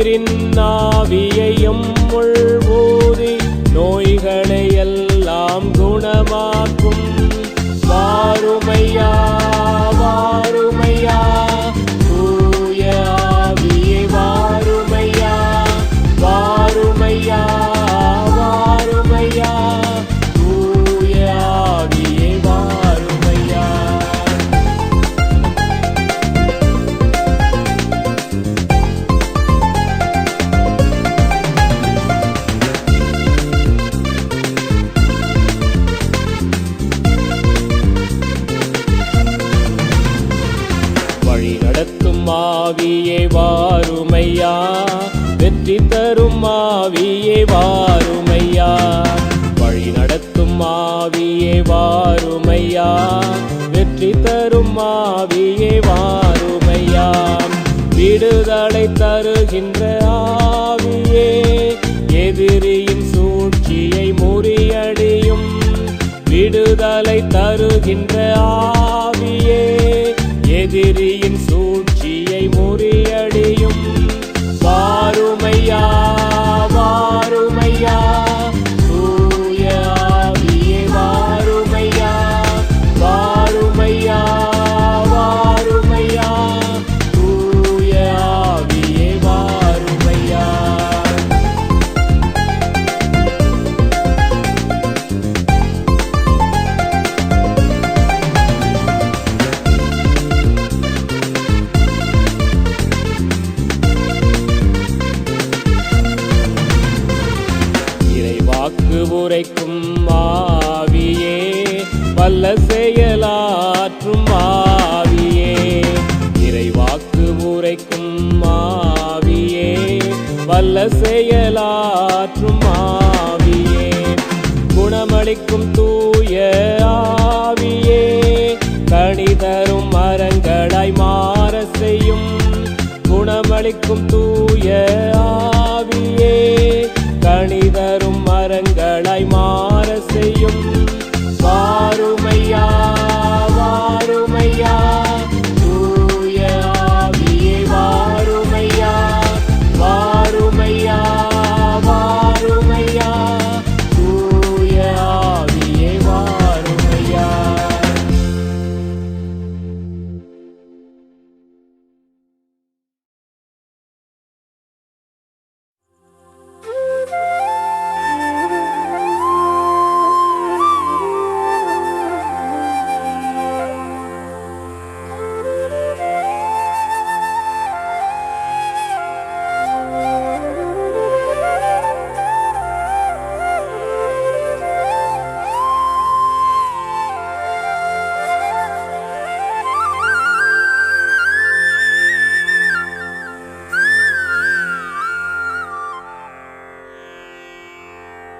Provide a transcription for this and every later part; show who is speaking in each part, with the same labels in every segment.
Speaker 1: உயிரின் ஆவியை எம்முள் ஊதி நோய்கள் வெற்றி தரும் ஆவியே வாருமையா. வழி நடத்தும் ஆவியே வாருமையா. வெற்றி தரும் ஆவியே வாருமையா. விடுதலை தருகின்ற ஆவியே. எதிரியின் சூழ்ச்சியை முறியடியும் விடுதலை தருகின்ற ஆவியே. எதிரியின் குணமளிக்கும் தூய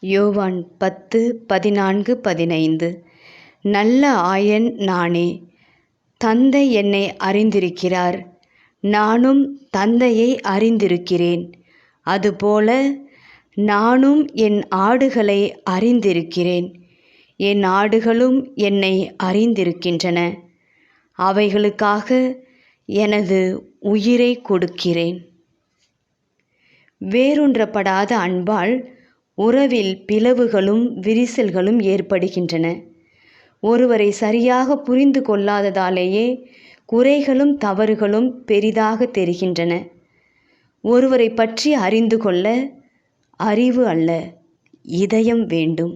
Speaker 2: யோவான் பத்து பதினான்கு பதினைந்து. நல்ல ஆயன் நானே தந்தை என்னை அறிந்திருக்கிறார். நானும் தந்தையை அறிந்திருக்கிறேன். அதுபோல நானும் என் ஆடுகளை அறிந்திருக்கிறேன். என் ஆடுகளும் என்னை அறிந்திருக்கின்றன. அவைகளுக்காக எனது உயிரை கொடுக்கிறேன். வேரூன்றப்படாத அன்பால் உறவில் பிளவுகளும் விரிசல்களும் ஏற்படுகின்றன. ஒருவரை சரியாக புரிந்து கொள்ளாததாலேயே குறைகளும் தவறுகளும் பெரிதாக தெரிகின்றன. ஒருவரை பற்றி அறிந்து கொள்ள அறிவு அல்ல இதயம் வேண்டும்.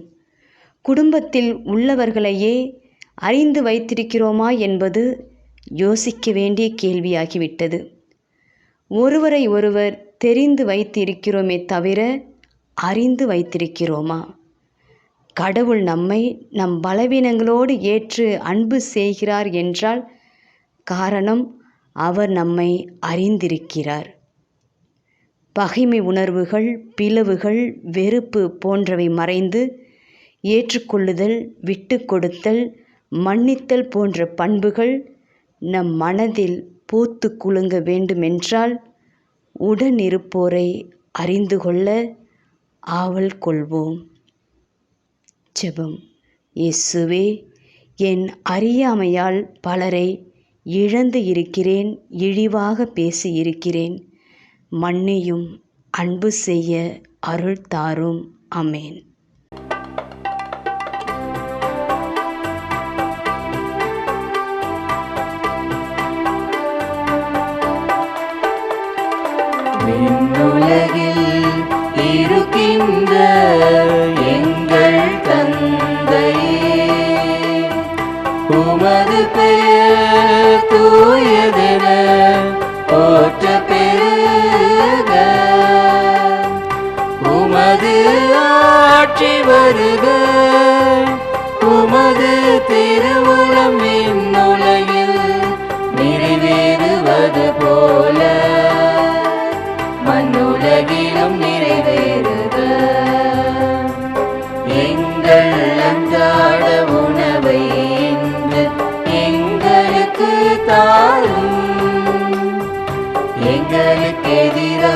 Speaker 2: குடும்பத்தில் உள்ளவர்களையே அறிந்து வைத்திருக்கிறோமா என்பது யோசிக்க வேண்டிய கேள்வியாகிவிட்டது. ஒருவரை ஒருவர் தெரிந்து வைத்திருக்கிறோமே தவிர அறிந்து வைத்திருக்கிறோமா? கடவுள் நம்மை நம் பலவீனங்களோடு ஏற்று அன்பு செய்கிறார் என்றால் காரணம் அவர் நம்மை அறிந்திருக்கிறார். பகைமை உணர்வுகள் பிளவுகள் வெறுப்பு போன்றவை மறைந்து ஏற்றுக்கொள்ளுதல் விட்டு கொடுத்தல் மன்னித்தல் போன்ற பண்புகள் நம் மனதில் பூத்து குலுங்க வேண்டுமென்றால் உடனிருப்போரை அறிந்து கொள்ள ஆவல் கொள்வோம். ஜெபம். இயேசுவே என் அறியாமையால் பலரை இழந்து இருக்கிறேன் இழிவாக பேசி இருக்கிறேன் மன்னியும் அன்பு செய்ய அருள் தாரும். அமேன்
Speaker 3: இருக்கின்ற எங்கள் தந்தையே. உமது பெயர் தூயதென போற்ற பெருக. உமது ஆட்சி வருக. உமது திருவுளம் நிறைவேறுவது போல.